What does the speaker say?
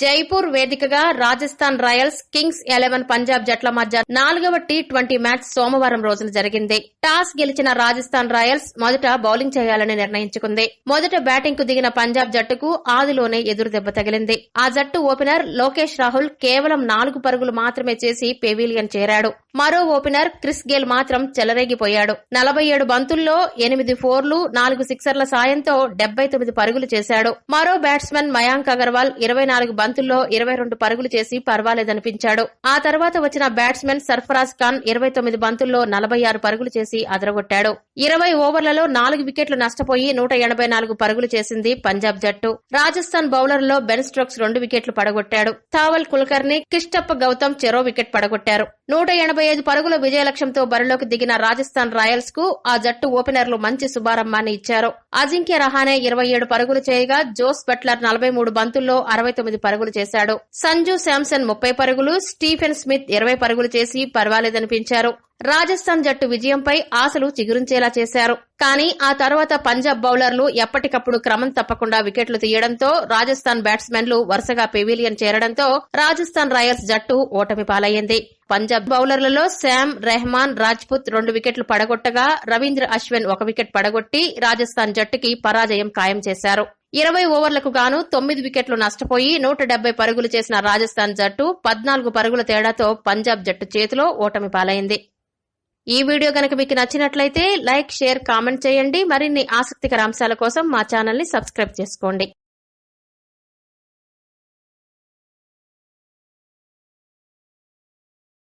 జైపూర్ వేదికగా Rajasthan royals kings eleven Punjab జట్ల మధ్య నాలుగవ టీ ట్వంటీ మ్యాచ్ సోమవారం రోజున జరిగింది. టాస్ గెలిచిన రాజస్థాన్ రాయల్స్ మొదట బౌలింగ్ చేయాలని నిర్ణయించుకుంది. మొదట బ్యాటింగ్కు దిగిన పంజాబ్ జట్టుకు ఆదిలోనే ఎదురు దెబ్బ తగిలింది. ఆ జట్టు ఓపెనర్ లోకేష్ రాహుల్ కేవలం నాలుగు పరుగులు మాత్రమే చేసి పెవిలియన్ చేరాడు. మరో ఓపెనర్ క్రిస్ గేల్ మాత్రం చెలరేగిపోయాడు. నలభై ఏడు బంతుల్లో ఎనిమిది ఫోర్లు నాలుగు సిక్సర్ల సాయంతో డెబ్బై తొమ్మిది పరుగులు చేశాడు. మరో బ్యాట్స్మెన్ మయాంక్ అగర్వాల్ ఇరవై నాలుగు బంతుల్లో ఇరవై రెండు పరుగులు చేసి పర్వాలేదనిపించాడు. ఆ తర్వాత వచ్చిన బ్యాట్స్మెన్ సర్ఫరాజ్ ఖాన్ ఇరవై తొమ్మిది బంతుల్లో నలభై ఆరు పరుగులు చేసి అదరగొట్టాడు. ఇరవై ఓవర్లలో నాలుగు వికెట్లు నష్టపోయి నూట ఎనభై నాలుగు పరుగులు చేసింది పంజాబ్ జట్టు. రాజస్థాన్ బౌలర్లో బెన్ స్ట్రోక్స్ రెండు వికెట్లు పడగొట్టాడు. థావల్ కుల్కర్ని కిష్టప్ప గౌతమ్ చెరో వికెట్ పడగొట్టారు. నూట ఎనభై ఐదు పరుగుల విజయ లక్ష్యంతో బరిలోకి దిగిన రాజస్థాన్ రాయల్స్కు ఆ జట్టు ఓపెనర్లు మంచి శుభారంభాన్ని ఇచ్చారు. అజింక్య రహానే ఇరవై ఏడు పరుగులు చేయగా జోస్ బట్లర్ నలభై మూడు బంతుల్లో అరవై తొమ్మిది పరుగులు చేశాడు. సంజు శాంసన్ ముప్పై పరుగులు స్టీఫెన్ స్మిత్ ఇరవై పరుగులు చేసి పర్వాలేదనిపించారు. రాజస్థాన్ జట్టు విజయంపై ఆశలు చిగురించేలా చేశారు. కానీ ఆ తర్వాత పంజాబ్ బౌలర్లు ఎప్పటికప్పుడు క్రమం తప్పకుండా వికెట్లు తీయడంతో రాజస్థాన్ బ్యాట్స్మెన్లు వరుసగా పెవిలియన్ చేరడంతో రాజస్థాన్ రాయల్స్ జట్టు ఓటమి పాలయ్యింది. పంజాబ్ బౌలర్లలో శామ్ రెహమాన్ రాజ్పుత్ రెండు వికెట్లు పడగొట్టగా రవీంద్ర అశ్విన్ ఒక వికెట్ పడగొట్టి రాజస్థాన్ జట్టుకి పరాజయం ఖాయం చేశారు. ఇరవై ఓవర్లకు గాను తొమ్మిది వికెట్లు నష్టపోయి నూట డెబ్బై పరుగులు చేసిన రాజస్థాన్ జట్టు పద్నాలుగు పరుగుల తేడాతో పంజాబ్ జట్టు చేతిలో ఓటమి పాలైంది. ఈ వీడియో గనక మీకు నచ్చినట్లయితే లైక్ షేర్ కామెంట్ చేయండి. మరిన్ని ఆసక్తికర అంశాల కోసం మా ఛానల్ని సబ్స్క్రైబ్ చేసుకోండి.